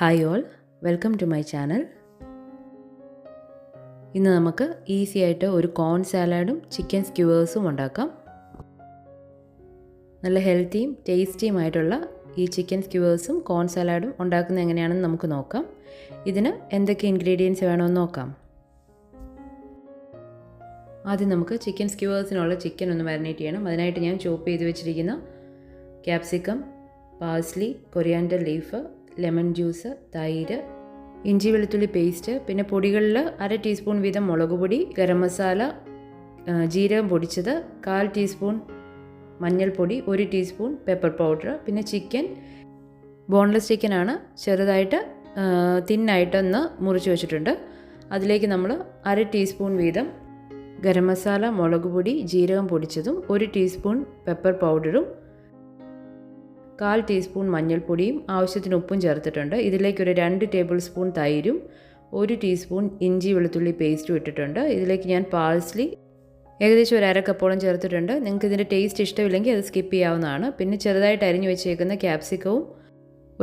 Hi all welcome to my channel ഇന്ന് നമുക്ക് easy ആയിട്ട് ഒരു കോൺ സാലാഡും ചിക്കൻ സ്ക്യൂവേഴ്സും ഉണ്ടാക്കാം. നല്ല ഹെൽത്തിയും ടേസ്റ്റിയുമായിട്ടുള്ള ഈ ചിക്കൻ സ്ക്യൂവേഴ്സും കോൺ സാലാഡും ഉണ്ടാക്കുന്നത് എങ്ങനെയാണെന്ന് നമുക്ക് നോക്കാം. ഇതിന് എന്തൊക്കെ ഇൻഗ്രീഡിയൻസ് വേണമെന്ന് നോക്കാം. ആദ്യം നമുക്ക് ചിക്കൻ സ്ക്യൂവേഴ്സിനുള്ള ചിക്കൻ ഒന്ന് മാരിനേറ്റ് ചെയ്യണം. അതിനായിട്ട് ഞാൻ ചോപ്പ് ചെയ്ത് വെച്ചിരിക്കുന്ന capsicum parsley coriander leaf lemon juice തൈര് ഇഞ്ചി വെളുത്തുള്ളി പേസ്റ്റ് പിന്നെ പൊടികളിൽ അര ടീസ്പൂൺ വീതം മുളക് പൊടി ഗരം മസാല ജീരകം പൊടിച്ചത് കാൽ ടീസ്പൂൺ മഞ്ഞൾപ്പൊടി ഒരു ടീസ്പൂൺ പെപ്പർ പൗഡർ പിന്നെ ചിക്കൻ ബോൺലെസ് ചിക്കനാണ് ചെറുതായിട്ട് തിന്നായിട്ടൊന്ന് മുറിച്ച് വെച്ചിട്ടുണ്ട്. അതിലേക്ക് നമ്മൾ അര ടീസ്പൂൺ വീതം ഗരം മസാല മുളക് പൊടി ജീരകം പൊടിച്ചതും ഒരു ടീസ്പൂൺ പെപ്പർ പൗഡറും കാൽ ടീസ്പൂൺ മഞ്ഞൾപ്പൊടിയും ആവശ്യത്തിന് ഉപ്പും ചേർത്തിട്ടുണ്ട്. ഇതിലേക്കൊരു രണ്ട് ടേബിൾ സ്പൂൺ തൈരും ഒരു ടീസ്പൂൺ ഇഞ്ചി വെളുത്തുള്ളി പേസ്റ്റും ഇട്ടിട്ടുണ്ട്. ഇതിലേക്ക് ഞാൻ പാഴ്സ്ലി ഏകദേശം ഒരു അരക്കപ്പോളം കപ്പോളം ചേർത്തിട്ടുണ്ട്. നിങ്ങൾക്ക് ഇതിന്റെ ടേസ്റ്റ് ഇഷ്ടമില്ലെങ്കിൽ അത് സ്കിപ്പ് ചെയ്യാവുന്നതാണ്. പിന്നെ ചെറുതായിട്ട് അരിഞ്ഞു വെച്ചേക്കുന്ന ക്യാപ്സിക്കവും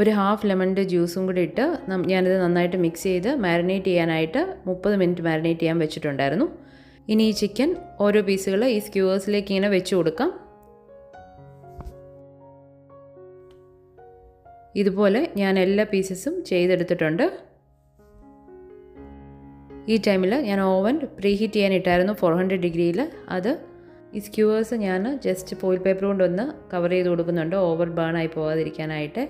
ഒരു ഹാഫ് ലെമണിന്റെ ജ്യൂസും കൂടി ഇട്ട് ഞാനിത് നന്നായിട്ട് മിക്സ് ചെയ്ത് മാരിനേറ്റ് ചെയ്യാനായിട്ട് മുപ്പത് മിനിറ്റ് മാരിനേറ്റ് ചെയ്യാൻ വെച്ചിട്ടുണ്ടായിരുന്നു. ഇനി ഈ ചിക്കൻ ഓരോ പീസുകൾ ഈ സ്ക്യൂവേഴ്സിലേക്ക് ഇങ്ങനെ വെച്ച് കൊടുക്കാം. ഇതുപോലെ ഞാൻ എല്ലാ പീസസും ചെയ്തെടുത്തിട്ടുണ്ട്. ഈ ടൈമിൽ ഞാൻ ഓവൻ പ്രീഹീറ്റ് ചെയ്യാൻ ഇട്ടായിരുന്നു ഫോർ ഹൺഡ്രഡ് ഡിഗ്രിയിൽ അത് ഈ സ്ക്യൂവേഴ്സ് ഞാൻ ജസ്റ്റ് ഫോയിൽ പേപ്പർ കൊണ്ടൊന്ന് കവർ ചെയ്ത് കൊടുക്കുന്നുണ്ട്. ഓവർ ബേൺ ആയി പോകാതിരിക്കാനായിട്ട്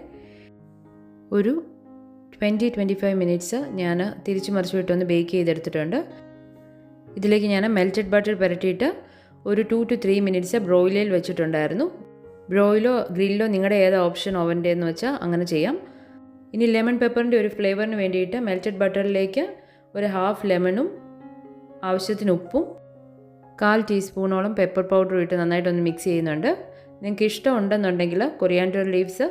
ഒരു ട്വന്റി ട്വന്റി ഫൈവ് മിനിറ്റ്സ് ഞാൻ തിരിച്ചു മറിച്ച് വിട്ടൊന്ന് ബേക്ക് ചെയ്തെടുത്തിട്ടുണ്ട്. ഇതിലേക്ക് ഞാൻ മെൽറ്റഡ് ബട്ടർ പുരട്ടിയിട്ട് ഒരു ടു ടു ത്രീ മിനിറ്റ്സ് ബ്രോയിലയിൽ വെച്ചിട്ടുണ്ടായിരുന്നു. ബ്രോയിലോ ഗ്രില്ലോ നിങ്ങളുടെ ഏത് ഓപ്ഷൻ ഓവന്റെ എന്ന് വെച്ചാൽ അങ്ങനെ ചെയ്യാം. ഇനി ലെമൺ പെപ്പറിന്റെ ഒരു ഫ്ലേവറിന് വേണ്ടിയിട്ട് മെൽറ്റഡ് ബട്ടറിലേക്ക് ഒരു ഹാഫ് ലെമണും ആവശ്യത്തിന് ഉപ്പും കാൽ ടീസ്പൂണോളം പെപ്പർ പൗഡറും ഇട്ട് നന്നായിട്ടൊന്ന് മിക്സ് ചെയ്യുന്നുണ്ട്. നിങ്ങൾക്ക് ഇഷ്ടമുണ്ടെന്നുണ്ടെങ്കിൽ കൊറിയാൻഡർ ലീവ്സ്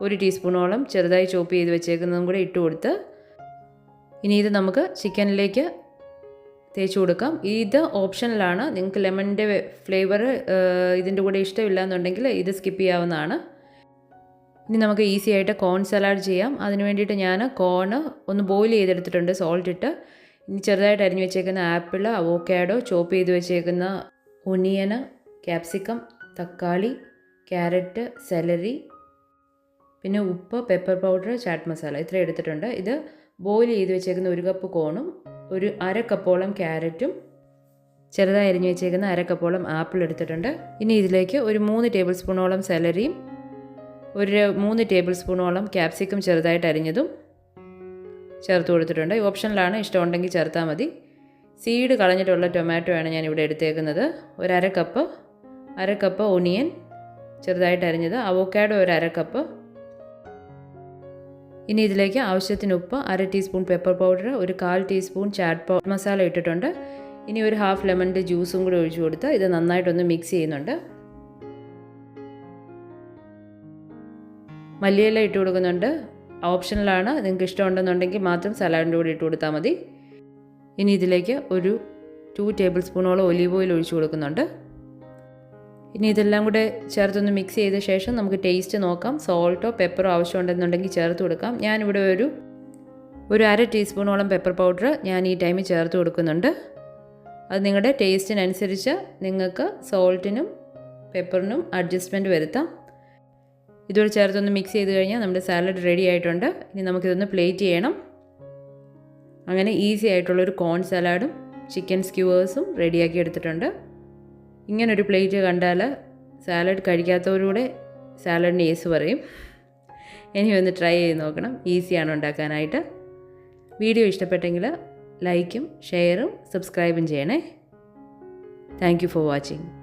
ഒരു ടീസ്പൂണോളം ചെറുതായി ചോപ്പ് ചെയ്ത് വെച്ചേക്കുന്നതും കൂടെ ഇട്ട് കൊടുത്ത് ഇനി ഇത് നമുക്ക് ചിക്കനിലേക്ക് തേച്ച് കൊടുക്കാം. ഇത് ഓപ്ഷനിലാണ്. നിങ്ങൾക്ക് ലെമണിന്റെ ഫ്ലേവർ ഇതിന്റെ കൂടെ ഇഷ്ടമില്ല എന്നുണ്ടെങ്കിൽ ഇത് സ്കിപ്പ് ചെയ്യാവുന്നതാണ്. ഇനി നമുക്ക് ഈസി ആയിട്ട് കോൺ സലാഡ് ചെയ്യാം. അതിന് വേണ്ടിയിട്ട് ഞാൻ കോണ് ഒന്ന് ബോയിൽ ചെയ്തെടുത്തിട്ടുണ്ട് സോൾട്ട് ഇട്ട്. ഇനി ചെറുതായിട്ട് അരിഞ്ഞു വെച്ചേക്കുന്ന ആപ്പിൾ അവോക്കാഡോ ചോപ്പ് ചെയ്ത് വെച്ചേക്കുന്ന ഒനിയന് ക്യാപ്സിക്കം തക്കാളി ക്യാരറ്റ് സെലറി പിന്നെ ഉപ്പ് പെപ്പർ പൗഡർ ചാറ്റ് മസാല. ഇത്രയും എടുത്തിട്ടുണ്ട്. ഇത് ബോയിൽ ചെയ്ത് വെച്ചേക്കുന്ന ഒരു കപ്പ് കോണും ഒരു അര കപ്പോളം ക്യാരറ്റും ചെറുതായി അരിഞ്ഞു വെച്ചേക്കുന്ന അര കപ്പോളം ആപ്പിൾ എടുത്തിട്ടുണ്ട്. ഇനി ഇതിലേക്ക് ഒരു മൂന്ന് ടേബിൾ സ്പൂണോളം സെലറിയും ഒരു മൂന്ന് ടേബിൾ സ്പൂണോളം ക്യാപ്സിക്കം ചെറുതായിട്ട് അരിഞ്ഞതും ചേർത്ത് കൊടുത്തിട്ടുണ്ട്. ഓപ്ഷനിലാണ് ഇഷ്ടമുണ്ടെങ്കിൽ ചേർത്താൽ മതി. സീഡ് കളഞ്ഞിട്ടുള്ള ടൊമാറ്റോ ആണ് ഞാൻ ഇവിടെ എടുത്തേക്കുന്നത്. ഒരു അര കപ്പ് അര കപ്പ് ഒണിയൻ ചെറുതായിട്ട് അരിഞ്ഞത് അവോക്കാഡോ ഒരു അര കപ്പ് ഇനി ഇതിലേക്ക് ആവശ്യത്തിന് ഉപ്പ് അര ടീസ്പൂൺ പെപ്പർ പൗഡർ ഒരു കാൽ ടീസ്പൂൺ ചാറ്റ് പൗ മസാല ഇട്ടിട്ടുണ്ട്. ഇനി ഒരു ഹാഫ് ലെമണിന്റെ ജ്യൂസും കൂടി ഒഴിച്ചു കൊടുത്ത് ഇത് നന്നായിട്ടൊന്ന് മിക്സ് ചെയ്യുന്നുണ്ട്. മല്ലിയില ഇട്ട് കൊടുക്കുന്നുണ്ട്. ഓപ്ഷനലാണ് നിങ്ങൾക്ക് ഇഷ്ടമുണ്ടെന്നുണ്ടെങ്കിൽ മാത്രം സലാഡിന്റെ കൂടി ഇട്ട് കൊടുത്താൽ മതി. ഇനി ഇതിലേക്ക് ഒരു ടു ടേബിൾ സ്പൂണോളം ഒലീവ് ഓയിൽ ഒഴിച്ചു കൊടുക്കുന്നുണ്ട്. ഇനി ഇതെല്ലാം കൂടെ ചേർത്തൊന്ന് മിക്സ് ചെയ്ത ശേഷം നമുക്ക് ടേസ്റ്റ് നോക്കാം. സോൾട്ടോ പെപ്പറോ ആവശ്യമുണ്ടെന്നുണ്ടെങ്കിൽ ചേർത്ത് കൊടുക്കാം. ഞാനിവിടെ ഒരു ഒരു അര ടീസ്പൂണോളം പെപ്പർ പൗഡർ ഞാൻ ഈ ടൈമിൽ ചേർത്ത് കൊടുക്കുന്നുണ്ട്. അത് നിങ്ങളുടെ ടേസ്റ്റിനനുസരിച്ച് നിങ്ങൾക്ക് സോൾട്ടിനും പെപ്പറിനും അഡ്ജസ്റ്റ്മെന്റ് വരുത്താം. ഇതോടെ ചേർത്തൊന്ന് മിക്സ് ചെയ്ത് കഴിഞ്ഞാൽ നമ്മുടെ സാലഡ് റെഡി ആയിട്ടുണ്ട്. ഇനി നമുക്കിതൊന്ന് പ്ലേറ്റ് ചെയ്യണം. അങ്ങനെ ഈസി ആയിട്ടുള്ളൊരു കോൺ സലാഡും ചിക്കൻ സ്ക്യൂവേഴ്സും റെഡിയാക്കി എടുത്തിട്ടുണ്ട്. ഇങ്ങനൊരു പ്ലേറ്റ് കണ്ടാൽ സാലഡ് കഴിക്കാത്തവരൂടെ സാലഡിന് യേസ് പറയും. ഇനി ഒന്ന് ട്രൈ ചെയ്ത് നോക്കണം. ഈസിയാണ് ഉണ്ടാക്കാനായിട്ട്. വീഡിയോ ഇഷ്ടപ്പെട്ടെങ്കിൽ ലൈക്കും ഷെയറും സബ്സ്ക്രൈബും ചെയ്യണേ. Thank for watching.